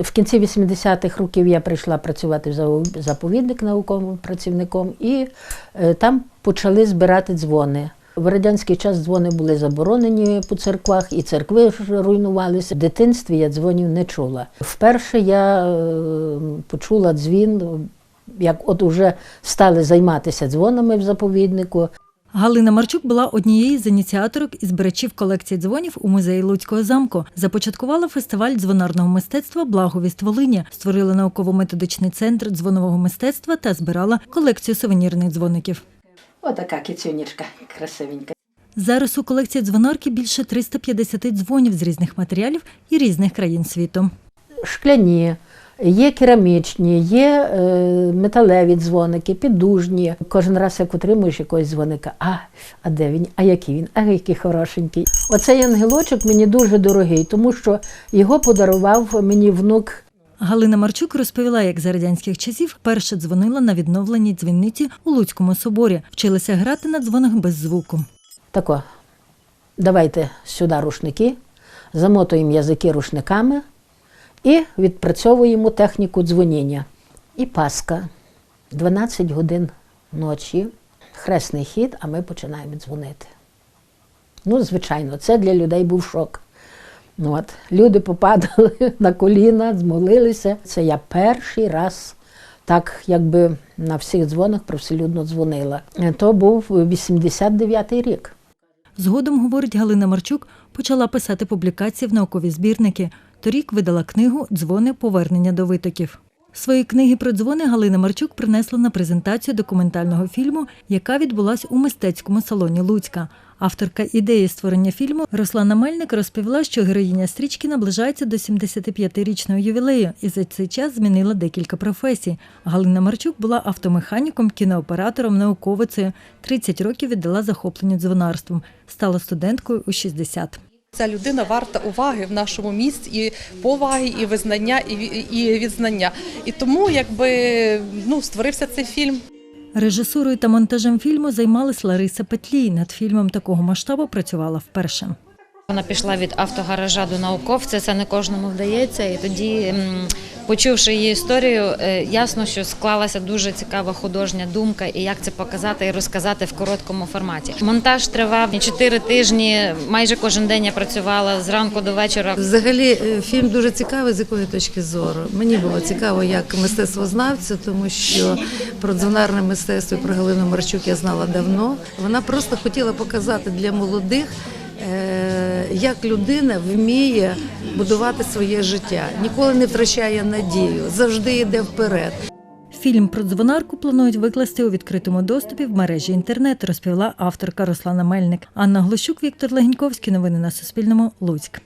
В кінці 80-х років я прийшла працювати в заповідник науковим працівником, і е, там почали збирати дзвони. В радянський час дзвони були заборонені по церквах, і церкви руйнувалися. В дитинстві я дзвонів не чула. Вперше я е, почула дзвін, як от уже стали займатися дзвонами в заповіднику. Галина Марчук була однією з ініціаторок і збирачів колекції дзвонів у музеї Луцького замку. Започаткувала фестиваль дзвонарного мистецтва Благовість Волині, створила науково-методичний центр дзвонового мистецтва та збирала колекцію сувенірних дзвоників. Отака кицюнічка красивенька. Зараз у колекції дзвонарки більше 350 дзвонів з різних матеріалів і різних країн світу. шкляні, є керамічні, є е, металеві дзвоники, піддужні. Кожен раз, як отримуєш якогось дзвоника, а, а де він, а який він, а який хорошенький. Оцей ангелочок мені дуже дорогий, тому що його подарував мені внук Галина Марчук розповіла, як за радянських часів перше дзвонила на відновленій дзвінниці у Луцькому соборі, вчилася грати на дзвонах без звуку. Тако, давайте сюди рушники, замотуємо язики рушниками і відпрацьовуємо техніку дзвоніння. І Паска. 12 годин ночі, хресний хід, а ми починаємо дзвонити. Ну, звичайно, це для людей був шок. Ну, От, люди попадали на коліна, змолилися. Це я перший раз так, якби на всіх дзвонах привселюдно дзвонила. То був 89-й рік. Згодом, говорить Галина Марчук, почала писати публікації в наукові збірники. Торік видала книгу Дзвони повернення до витоків. Свої книги про дзвони Галина Марчук принесла на презентацію документального фільму, яка відбулась у мистецькому салоні Луцька. Авторка ідеї створення фільму Руслана Мельник розповіла, що героїня стрічки наближається до 75-річного ювілею і за цей час змінила декілька професій. Галина Марчук була автомеханіком, кінооператором, науковицею. 30 років віддала захопленню дзвонарством. Стала студенткою у 60. Ця людина варта уваги в нашому місті і поваги, і визнання, і, відзнання. І тому, якби ну створився цей фільм. Режисурою та монтажем фільму займалась Лариса Петлій. Над фільмом такого масштабу працювала вперше. Вона пішла від автогаража до науковця. Це не кожному вдається. І тоді, почувши її історію, е, ясно, що склалася дуже цікава художня думка, і як це показати і розказати в короткому форматі. Монтаж тривав чотири тижні. Майже кожен день я працювала зранку до вечора. Взагалі е, фільм дуже цікавий з якої точки зору. Мені було цікаво як мистецтвознавцю, тому що про дзвонарне мистецтво і про Галину Марчук я знала давно. Вона просто хотіла показати для молодих, е, як людина вміє будувати своє життя, ніколи не втрачає надію, завжди йде вперед. Фільм про дзвонарку планують викласти у відкритому доступі в мережі інтернет, розповіла авторка Руслана Мельник. Анна Глущук, Віктор Легеньковський. Новини на Суспільному. Луцьк.